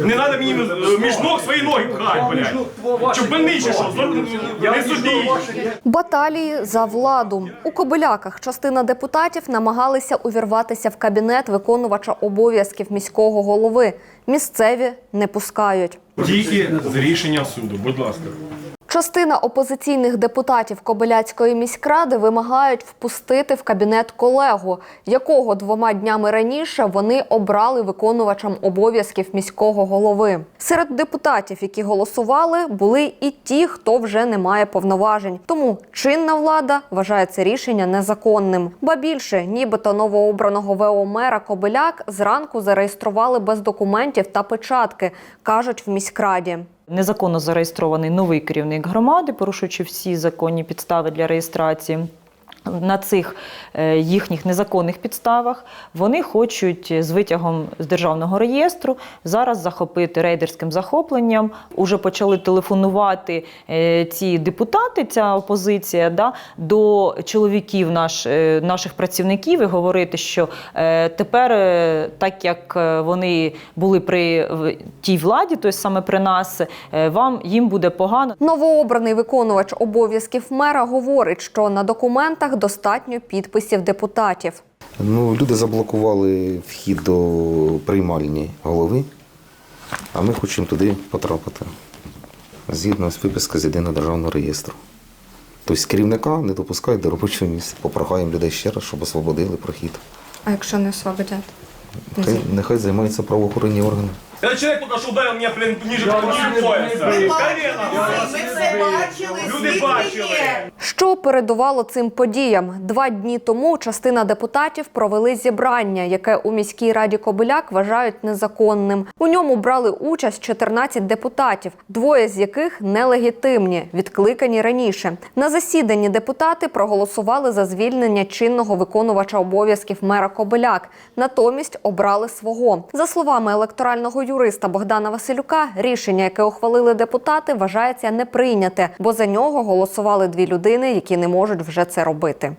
Не треба мені е, між ног свої ноги пхати, блядь. Щоб больний що? Не судіть. Баталії за владу у Кобиляках частина депутатів намагалися увірватися в кабінет виконувача обов'язків міського голови. Місцеві не пускають. Тільки з рішення суду, будь ласка. Частина опозиційних депутатів Кобиляцької міськради вимагають впустити в кабінет колегу, якого двома днями раніше вони обрали виконувачем обов'язків міського голови. Серед депутатів, які голосували, були і ті, хто вже не має повноважень. Тому чинна влада вважає це рішення незаконним. Ба більше, нібито новообраного ВО мера Кобиляк зранку зареєстрували без документів та печатки, кажуть в міськраді. Незаконно зареєстрований новий керівник громади, порушуючи всі законні підстави для реєстрації. На цих е, їхніх незаконних підставах вони хочуть з витягом з державного реєстру зараз захопити рейдерським захопленням. Уже почали телефонувати е, ці депутати, ця опозиція, да, до чоловіків наш, е, наших працівників і говорити, що е, тепер, е, так як е, вони були при тій владі, тобто саме при нас, е, вам їм буде погано. Новообраний виконувач обов'язків мера говорить, що на документах достатньо підписів депутатів. Ну, люди заблокували вхід до приймальні голови, а ми хочемо туди потрапити. Згідно з виписки з єдиного державного реєстру. Тобто керівника не допускають до робочого місця. Попрохаємо людей ще раз, щоб освободили прохід. А якщо не освободять? Нехай, нехай займаються правоохоронні органи. Этот человек только что ударил меня, блин, ниже, ниже пояса. Колено. Ми все бачили, Люди бачили. є. Що передувало цим подіям? Два дні тому частина депутатів провели зібрання, яке у міській раді Кобиляк вважають незаконним. У ньому брали участь 14 депутатів, двоє з яких нелегітимні, відкликані раніше. На засіданні депутати проголосували за звільнення чинного виконувача обов'язків мера Кобиляк. Натомість обрали свого. За словами електорального юриста Богдана Василюка, рішення, яке ухвалили депутати, вважається неприйняте, бо за нього голосували дві людини, які не можуть вже це робити.